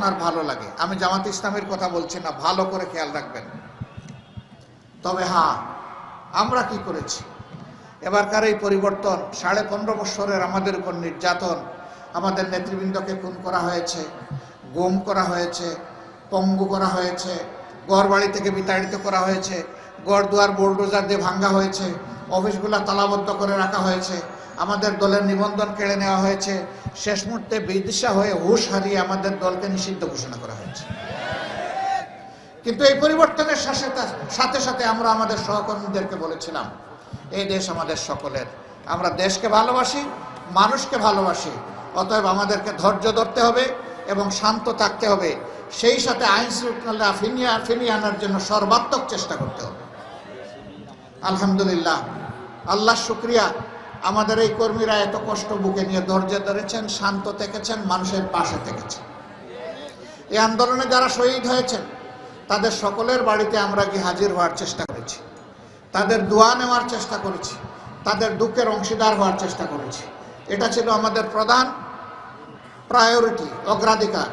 আপনার ভালো লাগে। আমি জামাত ইসলামের কথা বলছি না, ভালো করে খেয়াল রাখবেন। তবে হ্যাঁ আমরা কি করেছি? এবারকার এই পরিবর্তন, সাড়ে পনেরো বছরের আমাদের উপর নির্যাতন, আমাদের নেতৃবৃন্দকে খুন করা হয়েছে, গুম করা হয়েছে, পঙ্গু করা হয়েছে গড়বাড়ি থেকে বিতাড়িত করা হয়েছে গড় দুয়ার বোলডোজার দিয়ে ভাঙ্গা হয়েছে, অফিসগুলো তালাবদ্ধ করে রাখা হয়েছে আমাদের দলের নিবন্ধন কেড়ে নেওয়া হয়েছে। শেষ মুহূর্তে বিদিশা হয়ে হুশ হারিয়ে আমাদের দলকে নিষিদ্ধ ঘোষণা করা হয়েছে। কিন্তু এই পরিবর্তনের সাথে সাথে আমরা আমাদের সহকর্মীদেরকে বলেছিলাম, এই দেশ আমাদের সকলের। আমরা দেশকে ভালোবাসি, মানুষকে ভালোবাসি। অতএব আমাদেরকে ধৈর্য ধরতে হবে এবং শান্ত থাকতে হবে। সেই সাথে আইন শৃঙ্খলা ফিনিয়ে আনার জন্য সর্বাত্মক চেষ্টা করতে হবে। আলহামদুলিল্লাহ। আল্লাহ শুক্রিয়া। আমাদের এই কর্মীরা এত কষ্ট বুকে নিয়ে ধৈর্য ধরেছেন, শান্ত থেকেছেন, মানুষের পাশে থেকেছেন। এই আন্দোলনে যারা শহীদ হয়েছেন, তাদের সকলের বাড়িতে আমরা গিয়ে হাজির হওয়ার চেষ্টা করেছি? তাদের দোয়া নেওয়ার চেষ্টা করেছি, তাদের দুঃখের অংশীদার হওয়ার চেষ্টা করেছি। এটা ছিল আমাদের প্রধান প্রায়োরিটি অগ্রাধিকার।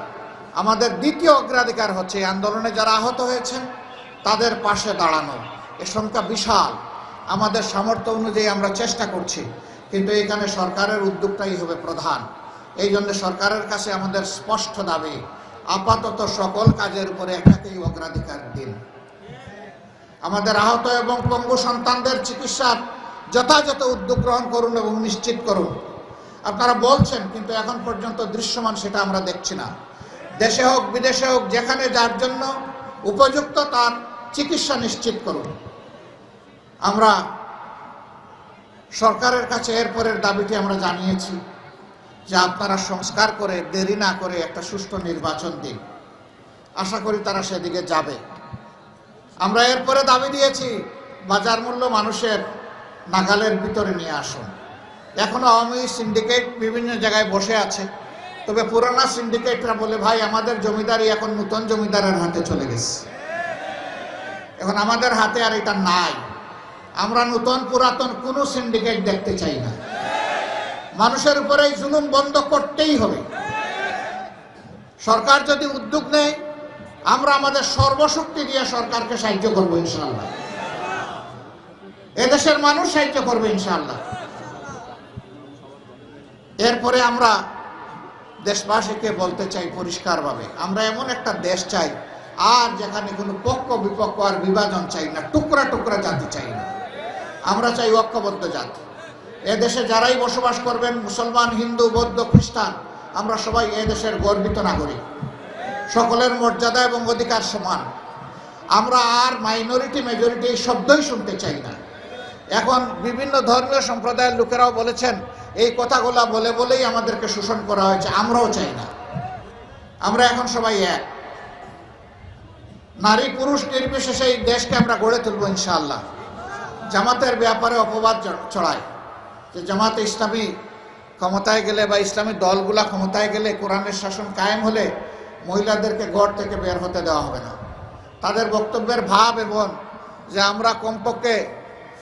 আমাদের দ্বিতীয় অগ্রাধিকার হচ্ছে এই আন্দোলনে যারা আহত হয়েছেন, তাদের পাশে দাঁড়ানো। এ সংখ্যা বিশাল। আমাদের সামর্থ্য অনুযায়ী আমরা চেষ্টা করছি, কিন্তু এখানে সরকারের উদ্যোগটাই হবে প্রধান। এই জন্য সরকারের কাছে আমাদের স্পষ্ট দাবি, আপাতত সকল কাজের উপরে একটাকেই অগ্রাধিকার দিন। আমাদের আহত এবং পঙ্গু সন্তানদের চিকিৎসার যথাযথ উদ্যোগ গ্রহণ করুন এবং নিশ্চিত করুন। আপনারা বলছেন, কিন্তু এখন পর্যন্ত দৃশ্যমান সেটা আমরা দেখছি না। দেশে হোক, বিদেশে হোক, যেখানে যার জন্য উপযুক্ত তার চিকিৎসা নিশ্চিত করুন। আমরা সরকারের কাছে এরপরের দাবিটি আমরা জানিয়েছি যে আপনারা সংস্কার করে, দেরি না করে একটা সুষ্ঠু নির্বাচন দিন। আশা করি তারা সেদিকে যাবে। আমরা এরপরে দাবি দিয়েছি, বাজার মূল্য মানুষের নাগালের ভিতরে নিয়ে আসুন। এখনও আওয়ামী সিন্ডিকেট বিভিন্ন জায়গায় বসে আছে। তবে পুরানা সিন্ডিকেটরা বলে, ভাই, আমাদের জমিদারি এখন নতুন জমিদারের হাতে চলে গেছে। এখন আমাদের হাতে আর এটা নাই। আমরা নতুন পুরাতন কোনো সিন্ডিকেট দেখতে চাই না। মানুষের উপরে এই জুলুম বন্ধ করতেই হবে। সরকার যদি উদ্যোগ নেয়, আমরা আমাদের সর্বশক্তি দিয়ে সরকারকে সাহায্য করব ইনশাআল্লাহ। এদেশের মানুষ সাহায্য করবে ইনশাআল্লাহ। এরপরে আমরা দেশবাসীকে বলতে চাই পরিষ্কারভাবে, আমরা এমন একটা দেশ চাই, আর যেখানে কোনো পক্ষ বিপক্ষ আর বিভাজন চাই না, টুকরা টুকরা জাতি চাই না। আমরা চাই ঐক্যবদ্ধ জাতি। এদেশে যারাই বসবাস করবেন, মুসলমান, হিন্দু, বৌদ্ধ, খ্রিস্টান, আমরা সবাই এদেশের গর্বিত নাগরিক। সকলের মর্যাদা এবং অধিকার সমান। আমরা আর মাইনরিটি মেজরিটি এই শব্দই শুনতে চাই না। এখন বিভিন্ন ধর্মীয় সম্প্রদায়ের লোকেরাও বলেছেন, এই কথাগুলা বলে বলেই আমাদেরকে শোষণ করা হয়েছে, আমরাও চাই না। আমরা এখন সবাই এক। নারী, পুরুষ, নির্বিশেষে এই দেশকে আমরা গড়ে তুলব ইনশাআল্লাহ। জামাতের ব্যাপারে অপবাদ চ- ছড়ায়। যে জামাতে ইসলামী ক্ষমতায় গেলে বা ইসলামী দলগুলা ক্ষমতায় গেলে কোরআনের শাসন কায়েম হলে মহিলাদেরকে গড় থেকে বের হতে দেওয়া হবে না। তাদের বক্তব্যের ভাব এবং যে আমরা কমপক্ষে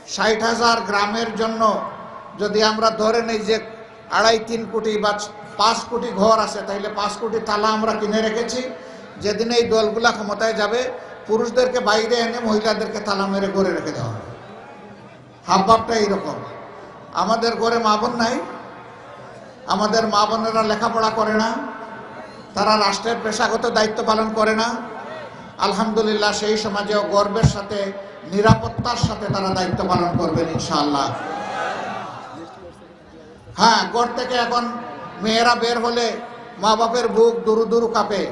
ষাট হাজার গ্রামের জন্য যদি আমরা ধরে নেই যে আড়াই তিন কোটি বা পাঁচ কোটি ঘর আছে, তাইলে পাঁচ কোটি তালা আমরা কিনে রেখেছি। যেদিন এই দলগুলা ক্ষমতায় যাবে, পুরুষদেরকে বাইরে এনে মহিলাদেরকে তালা মেরে গড়ে রেখে দেওয়া হবে। হাবভাবটা এইরকম আমাদের ঘরে মা বোন নাই, আমাদের মা বোনেরা লেখাপড়া করে না, তারা রাষ্ট্রের পেশাগত দায়িত্ব পালন করে না। আলহামদুলিল্লাহ, সেই সমাজেও গর্বের সাথে, নিরাপত্তার সাথে তারা দায়িত্ব পালন করবেন ইনশাআল্লাহ। হ্যাঁ গড় থেকে এখন মেয়েরা বের হলে মা বাপের বুক দুরু দুরু কাঁপে।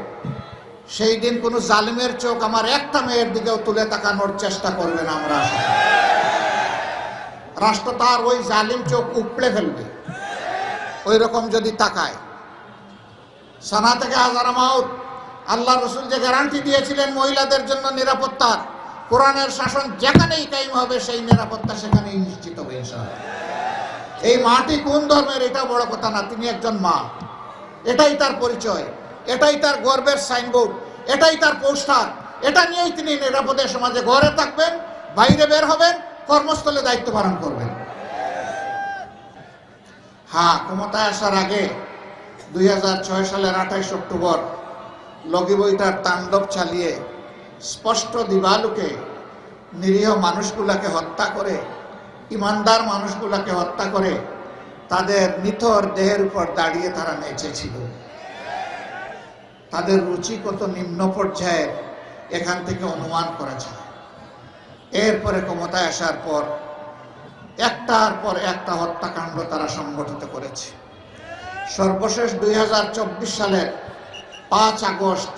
সেই দিন কোনো জালিমের চোখ আমার একটা মেয়ের দিকেও তুলে তাকানোর চেষ্টা করবেন আমরা। রাষ্ট্র তার ওই জালিম চোখ উপড়ে ফেলবে। ওই রকম যদি তাকায়। সানা থেকে হাজার মাউত আল্লাহ রসুল যে গ্যারান্টি দিয়েছিলেন মহিলাদের জন্য নিরাপত্তার, কোরআনের শাসন যেখানেই কায়েম হবে সেই নিরাপত্তা সেখানেই নিশ্চিত হবে এই মাটি কোন ধর্মের এটা বড় কথা না, তিনি একজন মা। এটাই তার পরিচয়, এটাই তার গর্বের সাইনবোর্ড, এটাই তার পোস্টার, এটা নিয়েই তিনি নিরাপদে সমাজে ঘরে থাকবেন, বাইরে বের হবেন কর্মস্থলে দায়িত্ব পালন করবেন। হ্যাঁ ক্ষমতায় আসার আগে দুই সালের আঠাইশ অক্টোবর লগিবইটার তাণ্ডব চালিয়ে স্পষ্ট দিবালুকে নিরীহ মানুষগুলাকে হত্যা করে, ইমানদার মানুষগুলাকে হত্যা করে তাদের নিথর দেহের উপর দাঁড়িয়ে তারা নেচেছিল। তাদের রুচি কত নিম্ন পর্যায়ের এখান থেকে অনুমান করা যায়। এরপরে ক্ষমতায় আসার পর, একটার পর একটা হত্যাকাণ্ড তারা সংগঠিত করেছে। সর্বশেষ দুই হাজার চব্বিশ সালের পাঁচ আগস্ট,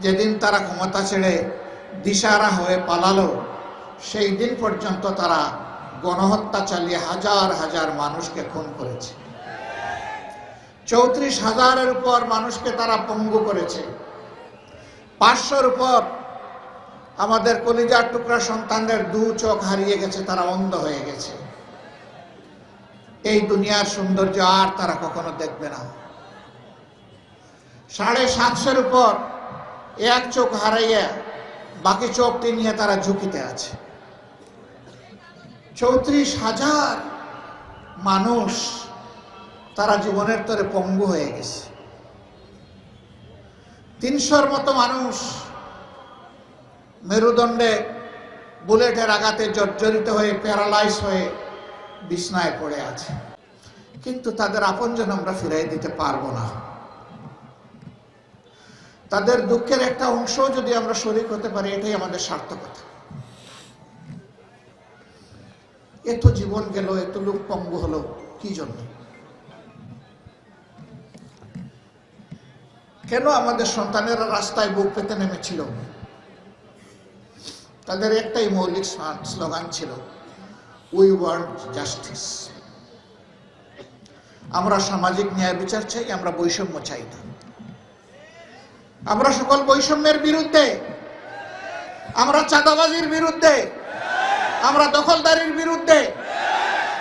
যেদিন তারা ক্ষমতা ছেড়ে দিশারা হয়ে পালালো, সেই দিন পর্যন্ত তারা গণহত্যা চালিয়ে হাজার হাজার মানুষকে খুন করেছে। চৌত্রিশ হাজারের উপর মানুষকে তারা পঙ্গু করেছে। পাঁচশোর উপর আমাদের কলিজার টুকরা সন্তানদের দু চোখ হারিয়ে গেছে, তারা অন্ধ হয়ে গেছে। এই দুনিয়ার সৌন্দর্য আর তারা কখনো দেখবে না। সাড়ে সাতশোর উপর এক চোখ হারাইয়া বাকি চোখটি নিয়ে তারা ঝুঁকিতে আছে। চৌত্রিশ হাজার মানুষ তারা জীবনের তরে পঙ্গু হয়ে গেছে। তিনশোর মতো মানুষ মেরুদণ্ডে বুলেটের আঘাতে জর্জরিত হয়ে, প্যারালাইজ হয়ে বিছনায় পড়ে আছে। কিন্তু তাদের আপনজন আমরা ফিরাই দিতে পারব না। তাদের দুঃখের একটা অংশ যদি আমরা শরিক হতে পারি, এটাই আমাদের সার্থকতা। এত জীবন গেল, এত লোক পঙ্গু হলো, কি জন্য? কেন আমাদের সন্তানেরা রাস্তায় বুক পেতে নেমেছিল? তাদের একটাই মৌলিক স্লোগান ছিল উই ওয়ান্ট জাস্টিস আমরা সামাজিক ন্যায় বিচার চাই, আমরা বৈষম্য চাই না। আমরা সকল বৈষম্যের বিরুদ্ধে, আমরা চাঁদাবাজির বিরুদ্ধে, আমরা দখলদারির বিরুদ্ধে,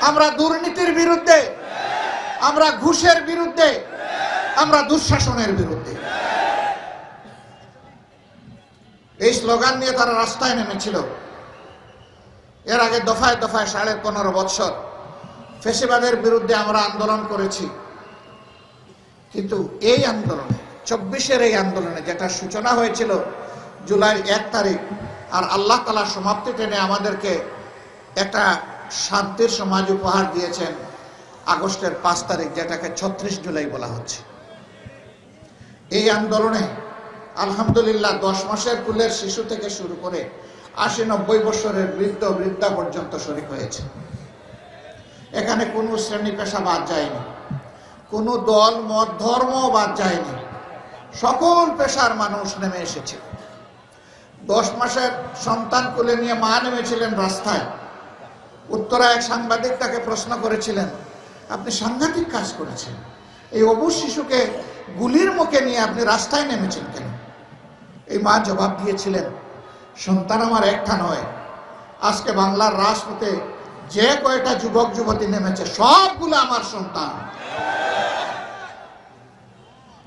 আমরা দুর্নীতির বিরুদ্ধে, আমরা ঘুষের বিরুদ্ধে, আমরা দুঃশাসনের বিরুদ্ধে। এই স্লোগান নিয়ে তারা রাস্তায় নেমেছিল। এর আগে দফায় দফায় সাড়ে পনেরো বৎসর ফেসিবাদের বিরুদ্ধে আমরা আন্দোলন করেছি। কিন্তু এই আন্দোলনে, চব্বিশের এই আন্দোলনে যেটা সূচনা হয়েছিল জুলাই এক তারিখ, আর আল্লাহ তালা সমাপ্তি টেনে আমাদেরকে একটা শান্তির সমাজ উপহার দিয়েছেন আগস্টের পাঁচ তারিখ, যেটাকে ছত্রিশ জুলাই বলা হচ্ছে। এই আন্দোলনে আলহামদুলিল্লাহ, দশ মাসের কুলের শিশু থেকে শুরু করে আশি নব্বই বছরের বৃদ্ধ, বৃদ্ধা পর্যন্ত শরিক হয়েছে। এখানে কোনো শ্রেণি পেশা বাদ যায়নি। কোনো দল, মত, ধর্ম বাদ যায়নি। সকল পেশার মানুষ নেমে এসেছে। দশ মাসের সন্তান কোলে নিয়ে মা নেমেছিলেন রাস্তায়। উত্তরা এক সাংবাদিক তাকে প্রশ্ন করেছিলেন, আপনি সাংঘাতিক কাজ করেছেন। এই অবু শিশুকে গুলির মুখে নিয়ে আপনি রাস্তায় নেমেছেন কেন? এই মা জবাব দিয়েছিলেন, সন্তান আমার একটা নয়। আজকে বাংলার রাজপথে যে কয়টা যুবক, যুবতী নেমেছে, সবগুলো আমার সন্তান।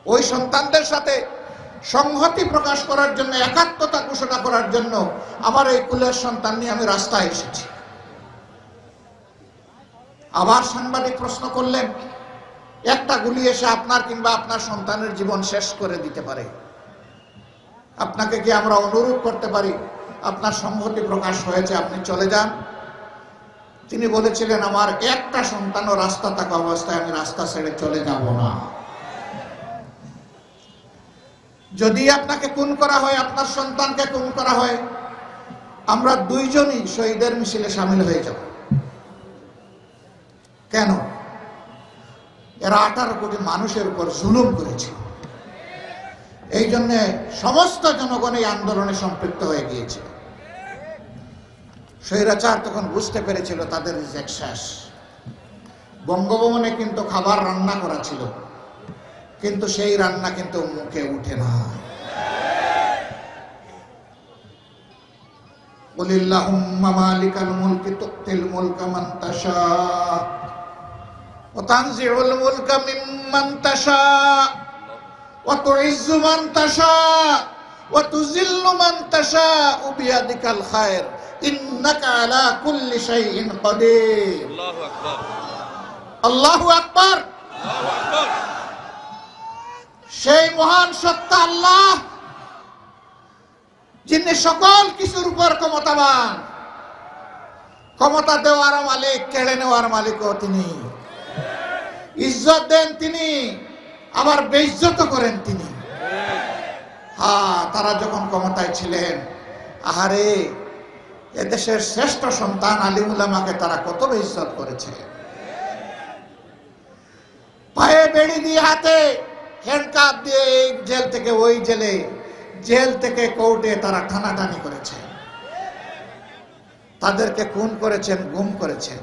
ওই সন্তানদের সাথে সংহতি প্রকাশ করার জন্য, একাত্মতা ঘোষণা করার জন্য আমার এই কুলের সন্তান নিয়ে আমি রাস্তায় এসেছি। আবার সাংবাদিক প্রশ্ন করলেন, একটা গুলি এসে আপনার কিংবা আপনার সন্তানের জীবন শেষ করে দিতে পারে। আপনাকে কি আমরা অনুরোধ করতে পারি? আপনার সংহতি প্রকাশ হয়েছে, আপনি চলে যান। তিনি বলেছিলেন, আমার একটা সন্তানও রাস্তা থাকা অবস্থায় আমি রাস্তা ছেড়ে চলে যাব না। যদি আপনাকে খুন করা হয়, আপনার সন্তানকে খুন করা হয়, আমরা দুইজনই শহীদের মিছিলে সামিল হয়ে যাব। কেন? এরা আঠারো কোটি মানুষের উপর জুলুম করেছে এই জন্যে সমস্ত জনগণ এই আন্দোলনে সম্পৃক্ত হয়ে গিয়েছে স্বৈরাচার তখন বুঝতে পেরেছিল তাদের শেষ। বঙ্গভবনে কিন্তু খাবার রান্না করা ছিল, কিন্তু সেই রান্না কিন্তু মুখে উঠে না। বলিল্লাহুম্মা মুলকি তানজিউল মুলকা وتعز من تشاء وتذل من تشاء بيدك الخير إنك على كل شيء قدير الله أكبر الله أكبر الله أكبر সেই মহান সত্তা আল্লাহ যিনি সকল কিছুর উপর ক্ষমতাবান ক্ষমতা দেওয়ার মালিক কেড়ে নেওয়ার মালিকও তিনি ইজ্জত দেন তিনি আবার বেইজ্জত করেন তিনি। হ্যাঁ তারা যখন ক্ষমতায় ছিলেন, আহারে, এদেশের শ্রেষ্ঠ সন্তান আলিমুল্লামাকে তারা কত বেইজ্জত করেছে পায়ে বেড়ি দিয়ে হাতে হ্যান্ডকাপ দিয়ে এই জেল থেকে ওই জেলে, জেল থেকে কোর্টে তারা টানাটানি করেছে। তাদেরকে খুন করেছেন, গুম করেছেন।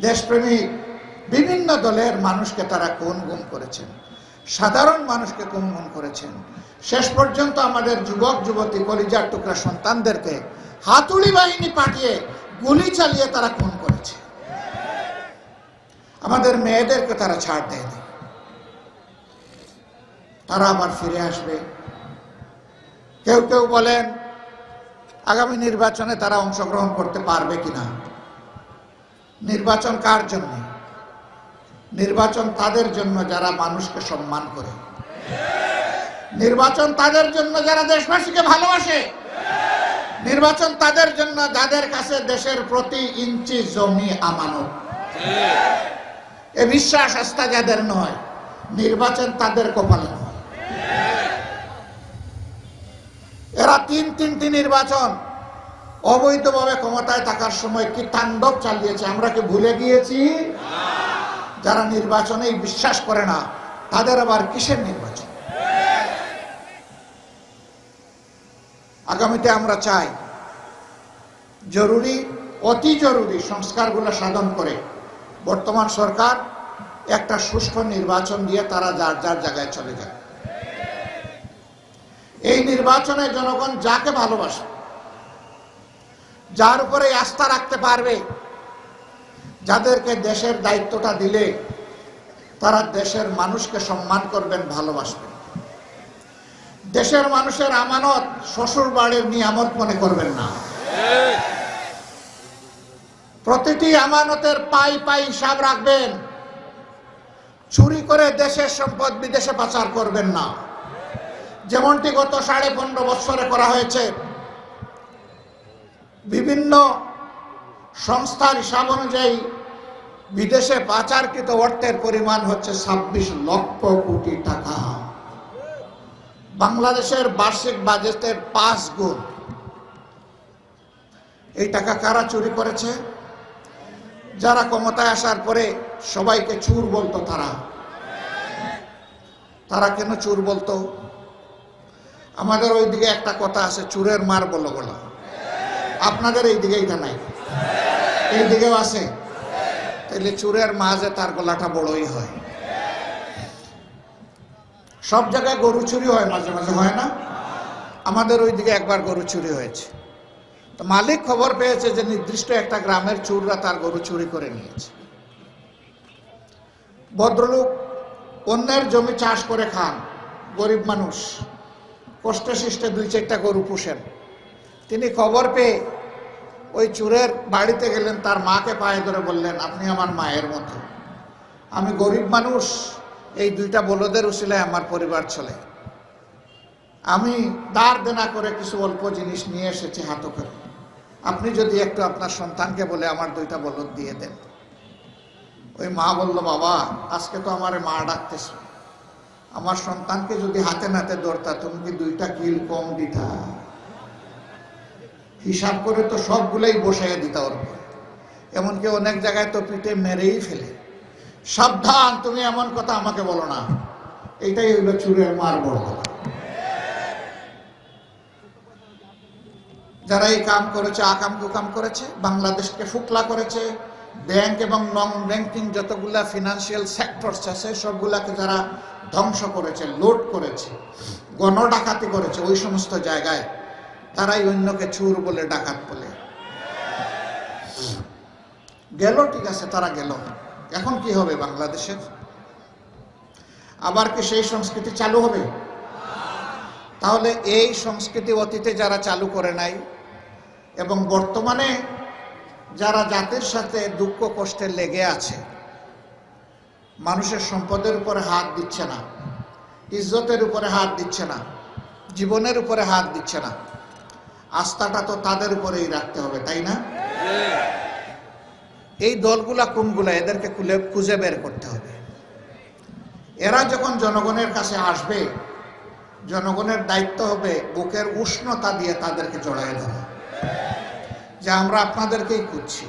দেশপ্রেমিক বিভিন্ন দলের মানুষকে তারা কোন গুম করেছেন? সাধারণ মানুষকে কোন গুম করেছেন? শেষ পর্যন্ত আমাদের যুবক, যুবতী, কলিজার টুকরা সন্তানদেরকে হাতুড়ি বাহিনী পাঠিয়ে গুলি চালিয়ে তারা খুন করেছে। আমাদের মেয়েদেরকে তারা ছাড় দেয়নি। তারা আবার ফিরে আসবে। কেউ কেউ বলেন, আগামী নির্বাচনে তারা অংশগ্রহণ করতে পারবে কিনা? নির্বাচন কার জন্য? নির্বাচন তাদের জন্য যারা মানুষকে সম্মান করে। নির্বাচন তাদের জন্য যারা দেশবাসীকে ভালোবাসে। নির্বাচন তাদের জন্য যাদের কাছে দেশের প্রতি ইঞ্চি জমি আমানত। এ বিশ্বাস আস্থা যাদের নয়, নির্বাচন তাদের কপালে নয়। এরা তিন তিনটি নির্বাচন অবৈধভাবে ক্ষমতায় থাকার সময় কি তাণ্ডব চালিয়েছে, আমরা কি ভুলে গিয়েছি? যারা নির্বাচনে বিশ্বাস করে না, তাদের আবার কিসের নির্বাচন? আগামীতে আমরা চাই জরুরি, অতি জরুরি সংস্কারগুলো সাধন করে বর্তমান সরকার একটা সুষ্ঠু নির্বাচন দিয়ে তারা যার যার জায়গায় চলে যায় এই নির্বাচনে জনগণ যাকে ভালোবাসে, যার উপরে আস্থা রাখতে পারবে যাদেরকে দেশের দায়িত্বটা দিলে, তারা দেশের মানুষকে সম্মান করবেন, ভালোবাসবেন। দেশের মানুষের আমানত শ্বশুর বাড়ির নিয়ামত মনে করবেন না। প্রতিটি আমানতের পাই পাই হিসাব রাখবেন। চুরি করে দেশের সম্পদ বিদেশে পাচার করবেন না। যেমনটি গত সাড়ে পনেরো বৎসরে করা হয়েছে। বিভিন্ন সংস্থার হিসাব অনুযায়ী বিদেশে পাচারকৃত অর্থের পরিমাণ হচ্ছে ছাব্বিশ লক্ষ কোটি টাকা। বাংলাদেশের বার্ষিক বাজেটের পাঁচ গুণ। এই টাকা কারা চুরি করেছে? যারা ক্ষমতায় আসার পরে সবাইকে চুর বলতো তারা। তারা কেন চুর বলতো? আমাদের ওইদিকে একটা কথা আছে, চুরের মার বলো বলো আপনাদের এই দিকে এটা নাই। আছে। চুরের মাঝে তার গলাটা বড়ই হয়। সব জায়গায় গরু চুরি হয়, মাঝে মাঝে হয় না। আমাদের ওই দিকে একবার গরু চুরি হয়েছে। তো মালিক খবর পেয়েছে যে নির্দিষ্ট একটা গ্রামের চুররা তার গরু চুরি করে নিয়েছে। ভদ্রলোক অন্যের জমি চাষ করে খান, গরিব মানুষ। কষ্টে সৃষ্টে দুই চারটা গরু পুষেন। তিনি খবর পেয়ে ওই চুরের বাড়িতে গেলেন, তার মাকে পায়ে ধরে বললেন, আপনি আমার মায়ের মতো। আমি গরিব মানুষ, এই দুইটা বলদের উচিলায় আমার পরিবার চলে। আমি দাঁড় দেনা করে কিছু অল্প জিনিস নিয়ে এসেছি হাত করে। আপনি যদি একটু আপনার সন্তানকে বলে আমার দুইটা বলদ দিয়ে দেন। ওই মা বলল, বাবা, আজকে তো আমার মা ডাকতেছ। আমার সন্তানকে যদি হাতে নাতে ধরতা, তুমি কি দুইটা কিল কম দিতা? হিসাব করে তো সবগুলোই বসাইয়া দিতা ওর উপরে এমনকি অনেক জায়গায় তো পিঠে মেরেই ফেলে। সাবধান, তুমি এমন কথা আমাকে বলো না। এটাই হইল চুরের মার বড় যারা এই কাম করেছে আকাম কুকাম করেছে, বাংলাদেশকে ফুকলা করেছে, ব্যাংক এবং নন ব্যাংকিং যতগুলা ফিনান্সিয়াল সেক্টরস আছে, সবগুলাকে যারা ধ্বংস করেছে, লোড করেছে গণ ডাকাতি করেছে, ওই সমস্ত জায়গায় তারাই অন্যকে চুর বলে ডাকাত বলে। গেল, ঠিক আছে, তারা গেল। এখন কি হবে বাংলাদেশের? আবার কি সেই সংস্কৃতি চালু হবে? তাহলে এই সংস্কৃতি অতীতে যারা চালু করে নাই এবং বর্তমানে যারা জাতির সাথে দুঃখ কষ্টে লেগে আছে, মানুষের সম্পদের উপরে হাত দিচ্ছে না, ইজ্জতের উপরে হাত দিচ্ছে না, জীবনের উপরে হাত দিচ্ছে না। আস্থাটা তো তাদের উপরেই রাখতে হবে, তাই না? এই দলগুলা কোনগুলা? এদেরকে খুলে, খুঁজে বের করতে হবে। এরা যখন জনগণের কাছে আসবে, জনগণের দায়িত্ব হবে বুকের উষ্ণতা দিয়ে তাদেরকে জড়ায় ধরা। যে আমরা আপনাদেরকেই খুঁজছি।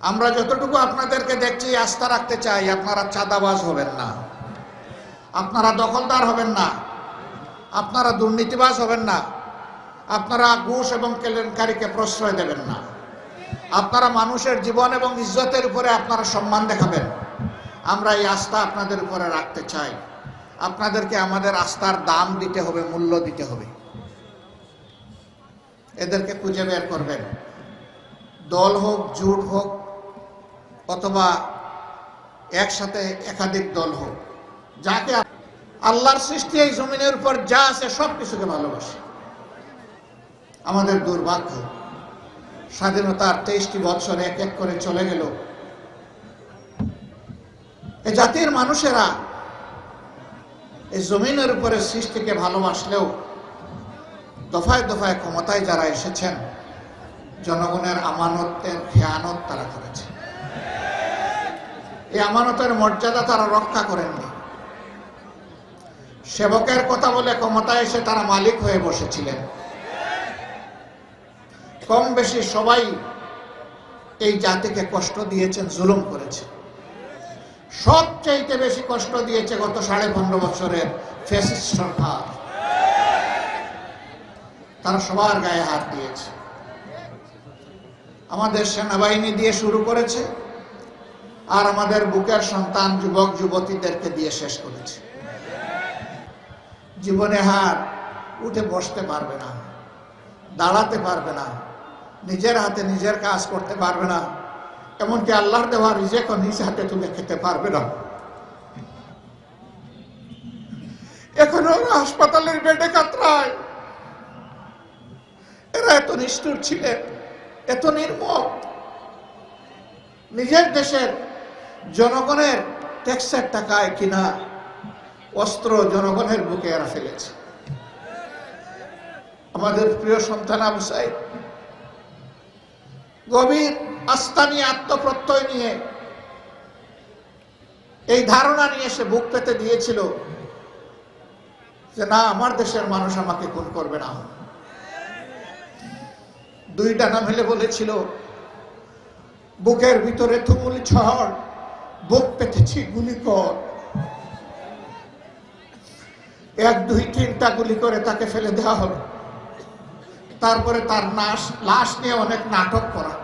আমরা যতটুকু আপনাদেরকে দেখছি, আস্থা রাখতে চাই, আপনারা চাঁদাবাজ হবেন না। আপনারা দখলদার হবেন না। আপনারা দুর্নীতিবাজ হবেন না। আপনারা ঘুষ এবং কেলেঙ্কারিকে প্রশ্রয় দেবেন না। আপনারা মানুষের জীবন এবং ইজ্জতের উপরে আপনারা সম্মান দেখাবেন। আমরা এই আস্থা আপনাদের উপরে রাখতে চাই। আপনাদেরকে আমাদের আস্থার দাম দিতে হবে, মূল্য দিতে হবে। এদেরকে খুঁজে বের করবেন। দল হোক, জুট হোক, অথবা একসাথে একাধিক দল হোক, যাকে আল্লাহর সৃষ্টি এই জমিনের উপর যা আছে সব কিছুকে ভালোবাসে। আমাদের দুর্ভাগ্য। স্বাধীনতার তেইশটি বছর এক এক করে চলে গেল। এ জাতির মানুষেরা এই জমিনের উপরে সৃষ্টিকে ভালোবাসলেও দফায় দফায় ক্ষমতায় যারা এসেছেন, জনগণের আমানতের খেয়ানত তারা করেছে। এই আমানতের মর্যাদা তারা রক্ষা করেননি। সেবকের কথা বলে ক্ষমতায় এসে তারা মালিক হয়ে বসেছিলেন। কম বেশি সবাই এই জাতিকে কষ্ট দিয়েছেন, জুলুম করেছে। সবচাইতে বেশি কষ্ট দিয়েছে গত সাড়ে পনেরো বছরের সরকার। তারা সবার গায়ে হাত দিয়েছে। আমাদের সেনাবাহিনী দিয়ে শুরু করেছে আর আমাদের বুকের সন্তান, যুবক, যুবতীদেরকে দিয়ে শেষ করেছে। জীবনে হার উঠে বসতে পারবে না, দাঁড়াতে পারবে না। নিজের হাতে নিজের কাজ করতে পারবে না। এমনকি আল্লাহর দেওয়া রিজেকও নিজ হাতে তুলে খেতে পারবে না। এখন হাসপাতালের বেডে কাতরায়। এরা এত নিষ্ঠুর ছিলেন এত নির্মম। নিজের দেশের জনগণের ট্যাক্সের টাকায় কিনা অস্ত্র জনগণের বুকে এরা ফেলেছে। আমাদের প্রিয় সন্তান আবু সাইদ গভীর আস্থা নিয়ে আত্মপ্রত্যয় নিয়ে এই ধারণা নিয়ে সে বুক পেতে দিয়েছিল যে না, আমার দেশের মানুষ আমাকে খুন করবে না। দুই ডানা মেলে বলেছিল, বুকের ভিতরে তুমুল ঝড়, বুক পেতেছি গুলি কর এক, দুই, তিনটা গুলি করে তাকে ফেলে দেওয়া হলো। তারপরে তার নাশ, লাশ নিয়ে অনেক নাটক করা।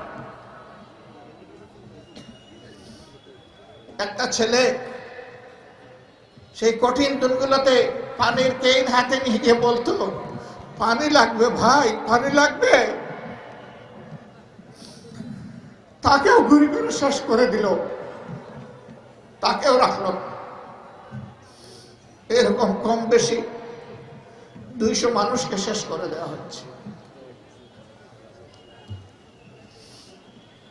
একটা ছেলে, সেই কঠিন দিনগুলোতে পানির কেইন হাতে নিয়ে গিয়ে বলতো, পানি লাগবে ভাই, পানি লাগবে। তাকেও গুলি করে শেষ করে দিল, তাকেও রাখল। এরকম কম বেশি দুইশো মানুষকে শেষ করে দেওয়া হচ্ছে।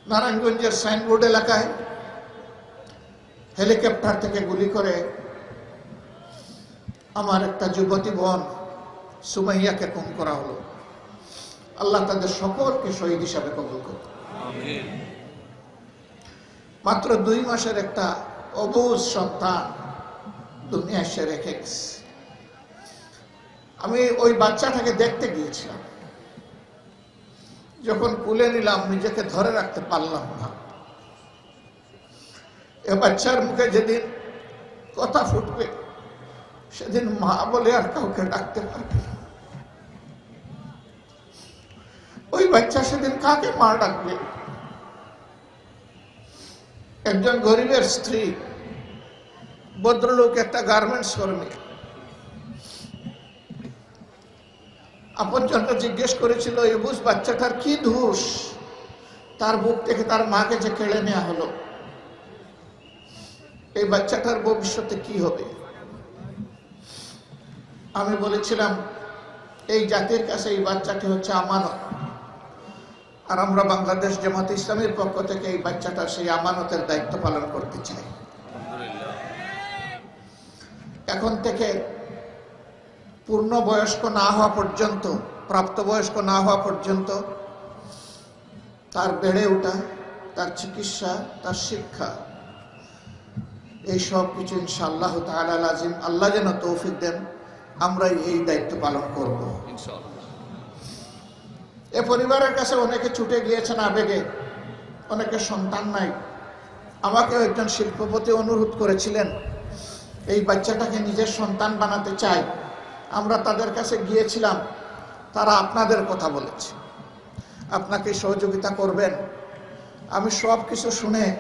নারায়ণগঞ্জের সাইনবোর্ড এলাকায় হেলিকপ্টার থেকে গুলি করে আমার একটা যুবতী বোন সুমাইয়াকে খুন করা হলো। আল্লাহ তাদের সকলকে শহীদ হিসাবে কবুল করুন। মাত্র দুই মাসের একটা অবুজ সন্তান দুনিয়া এসে রেখে গেছে। আমি ওই বাচ্চাটাকে দেখতে গিয়েছিলাম। যখন কুলে নিলাম নিজেকে ধরে রাখতে পারলাম না। এ বাচ্চার মুখে যেদিন কথা ফুটবে, সেদিন মা বলে আর কাউকে ডাকতে পারবে ওই বাচ্চা সেদিন কাকে মা ডাকবে? একজন গরিবের স্ত্রী, ভদ্রলোক একটা গার্মেন্টস কর্মী আপনজনটা জিজ্ঞেস করেছিল এবুস বাচ্চাটার কি দোষ? তার বুক থেকে তার মাকে যে কেড়ে নেওয়া হলো? এই বাচ্চাটার ভবিষ্যতে কি হবে? আমি বলেছিলাম, এই জাতির কাছে এই বাচ্চাটি হচ্ছে আমানত। আর আমরা বাংলাদেশ জামাত ইসলামের পক্ষ থেকে এই বাচ্চাটার সেই আমানতের দায়িত্ব পালন করতে চাই। এখন থেকে পূর্ণ বয়স্ক না হওয়া পর্যন্ত, প্রাপ্তবয়স্ক না হওয়া পর্যন্ত তার বেড়ে ওঠা, তার চিকিৎসা, তার শিক্ষা এই সব কিছু ইনশাআল্লাহ তাআলা আজিম আল্লাহ যেন তৌফিক দেন আমরা এই দায়িত্ব পালন করব। এ পরিবারের কাছে অনেকে ছুটে গিয়েছেন আবেগে অনেকে সন্তান নাই। আমাকে একজন শিল্পপতি অনুরোধ করেছিলেন এই বাচ্চাটাকে নিজের সন্তান বানাতে চাই। আমরা তাদের কাছে গিয়েছিলাম তারা আপনাদের কথা বলেছে। আপনাকে সহযোগিতা করবেন। আমি সব কিছু শুনে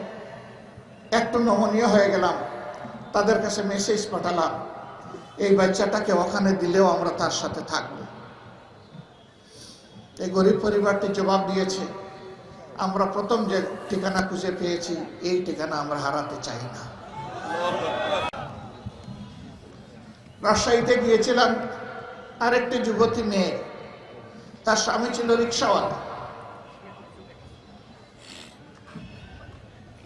একটু নমনীয় হয়ে গেলাম। তাদের কাছে মেসেজ পাঠালাম। এই বাচ্চাটাকে ওখানে দিলেও আমরা তার সাথে থাকব। এই গরিব পরিবারটি জবাব দিয়েছে, আমরা প্রথম যে ঠিকানা খুঁজে পেয়েছি, এই ঠিকানা আমরা হারাতে চাই না। রাজশাহীতে গিয়েছিলাম, আরেকটি যুবতী মেয়ে। তার স্বামী ছিল রিক্সাওয়ালা।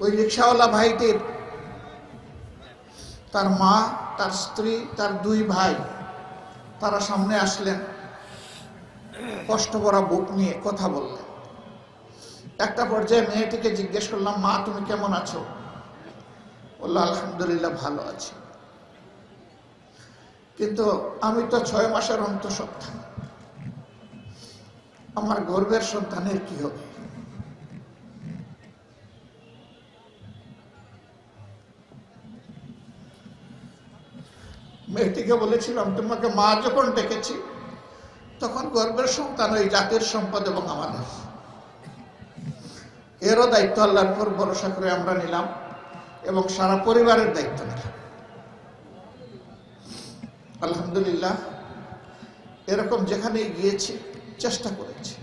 ওই রিক্সাওয়ালা ভাইটির, তার মা, তার স্ত্রী, তার দুই ভাই, তারা সামনে আসলেন, কষ্ট করা বুক নিয়ে কথা বললেন। একটা পর্যায়ে মেয়েটিকে জিজ্ঞেস করলাম, মা, তুমি কেমন আছো? বলল, আলহামদুলিল্লাহ, ভালো আছি। কিন্তু আমি তো ছয় মাসের অন্তঃসত্ত্বা। আমার গর্বের সন্তানের কি হবে? মেয়েটিকে বলেছিলাম, তোমাকে মা যখন ডেকেছি, তখন গর্বের সন্তান ওই জাতির সম্পদ এবং আমাদের। এরও দায়িত্ব আল্লাহর উপর ভরসা করে আমরা নিলাম এবং সারা পরিবারের দায়িত্ব নিলাম। আলহামদুলিল্লাহ, এরকম যেখানেই গিয়েছি, চেষ্টা করেছি।